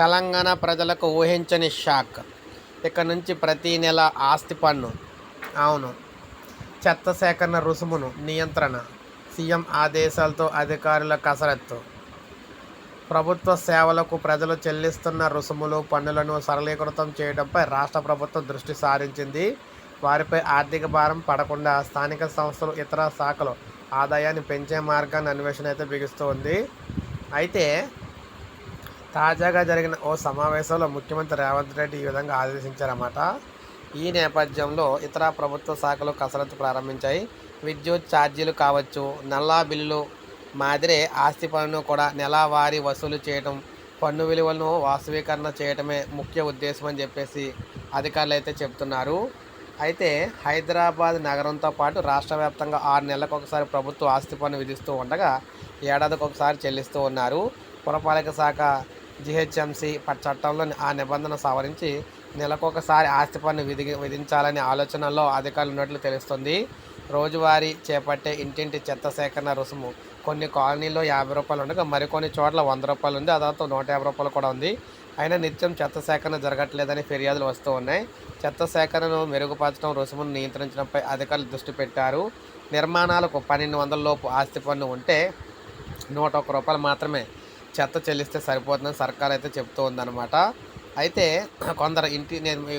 తెలంగాణ ప్రజలకు ఊహించని షాక్. ఇక నుంచి ప్రతి నెల ఆస్తి పన్ను. అవును. చెత్త సేకరణ రుసుమును నియంత్రణ. సీఎం ఆదేశాలతో అధికారుల కసరత్తు. ప్రభుత్వ సేవలకు ప్రజలు చెల్లిస్తున్న రుసుములు పన్నులను సరళీకృతం చేయడంపై రాష్ట్ర ప్రభుత్వం దృష్టి సారించింది. వారిపై ఆర్థిక భారం పడకుండా స్థానిక సంస్థలు ఇతర శాఖలు ఆదాయాన్ని పెంచే మార్గాన్ని అన్వేషణ అయితే బిగుస్తోంది. అయితే తాజాగా జరిగిన ఓ సమావేశంలో ముఖ్యమంత్రి రేవంత్ రెడ్డి ఈ విధంగా ఆదేశించారన్నమాట. ఈ నేపథ్యంలో ఇతర ప్రభుత్వ శాఖలు కసరత్తు ప్రారంభించాయి. విద్యుత్ ఛార్జీలు కావచ్చు నల్లా బిల్లులు మాదిరే ఆస్తి పన్నును కూడా నెలవారీ వసూలు చేయటం పన్ను విలువలను వాస్తవీకరణ చేయటమే ముఖ్య ఉద్దేశం అని చెప్పేసి అధికారులు అయితే చెప్తున్నారు అయితే హైదరాబాద్ నగరంతో పాటు రాష్ట్ర వ్యాప్తంగా ఆరు నెలలకు ఒకసారి ప్రభుత్వ ఆస్తి పన్ను విధిస్తూ ఉండగా ఏడాదికి ఒకసారి చెల్లిస్తూ ఉన్నారు. పురపాలక శాఖ జిహెచ్ఎంసీ చట్టంలో ఆ నిబంధన సవరించి నెలకొకసారి ఆస్తి పన్ను విధి విధించాలనే ఆలోచనలో అధికారులు ఉన్నట్లు తెలుస్తుంది. రోజువారీ చేపట్టే ఇంటింటి చెత్త సేకరణ రుసుము. కొన్ని కాలనీల్లో యాభై రూపాయలు ఉండగా మరికొన్ని చోట్ల వంద రూపాయలు ఉంది అదాంతో నూట యాభై రూపాయలు కూడా ఉంది. అయినా నిత్యం చెత్త సేకరణ జరగట్లేదని ఫిర్యాదులు వస్తూ ఉన్నాయి. చెత్త సేకరణను మెరుగుపరచడం రుసుమును నియంత్రించడంపై అధికారులు దృష్టి పెట్టారు. నిర్మాణాలకు పన్నెండు వందల లోపు ఆస్తి పన్ను ఉంటే నూట ఒక్క రూపాయలు మాత్రమే. చెత్త చెల్లిస్తే సరిపోతుందని సర్కార్ అయితే చెప్తూ ఉందన్నమాట. అయితే కొందరు ఇంటి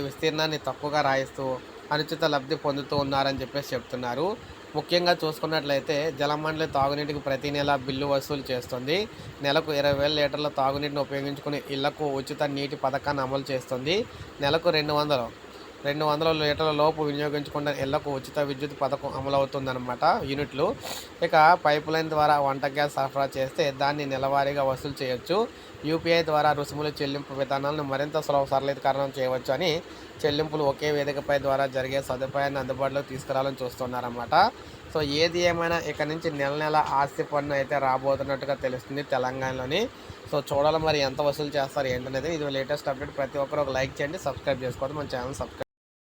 విస్తీర్ణాన్ని తక్కువగా రాయిస్తూ అనుచిత లబ్ధి పొందుతూ ఉన్నారని చెప్పేసి చెప్తున్నారు. ముఖ్యంగా చూసుకున్నట్లయితే జలమండలి తాగునీటికి ప్రతి నెల బిల్లు వసూలు చేస్తుంది. నెలకు ఇరవై వేల లీటర్ల తాగునీటిని ఉపయోగించుకుని ఇళ్ళకు ఉచిత నీటి పథకాన్ని అమలు చేస్తుంది. నెలకు రెండు వందలు రెండు వందల లీటర్ల లోపు వినియోగించకుండా ఇళ్ళకు ఉచిత విద్యుత్ పథకం అమలవుతుందన్నమాట యూనిట్లు. ఇక పైప్ లైన్ ద్వారా వంట గ్యాస్ సరఫరా చేస్తే దాన్ని నెలవారీగా వసూలు చేయొచ్చు. యూపీఐ ద్వారా రుసుముల చెల్లింపు విధానాలను మరింత సులభ సరళీకరణం చేయవచ్చు అని చెల్లింపులు ఒకే వేదికపై ద్వారా జరిగే సదుపాయాన్ని అందుబాటులోకి తీసుకురావాలని చూస్తున్నారన్నమాట. సో ఏది ఏమైనా ఇక నుంచి నెల నెల ఆస్తి పన్ను అయితే రాబోతున్నట్టుగా తెలుస్తుంది తెలంగాణలోని. సో చూడాలి మరి ఎంత వసూలు చేస్తారు ఏంటనేది. ఇది లేటెస్ట్ అప్డేట్. ప్రతి ఒక్కరు ఒక లైక్ చేయండి సబ్స్క్రైబ్ చేసుకోవద్దు మన ఛానల్ సబ్స్క్రైబ్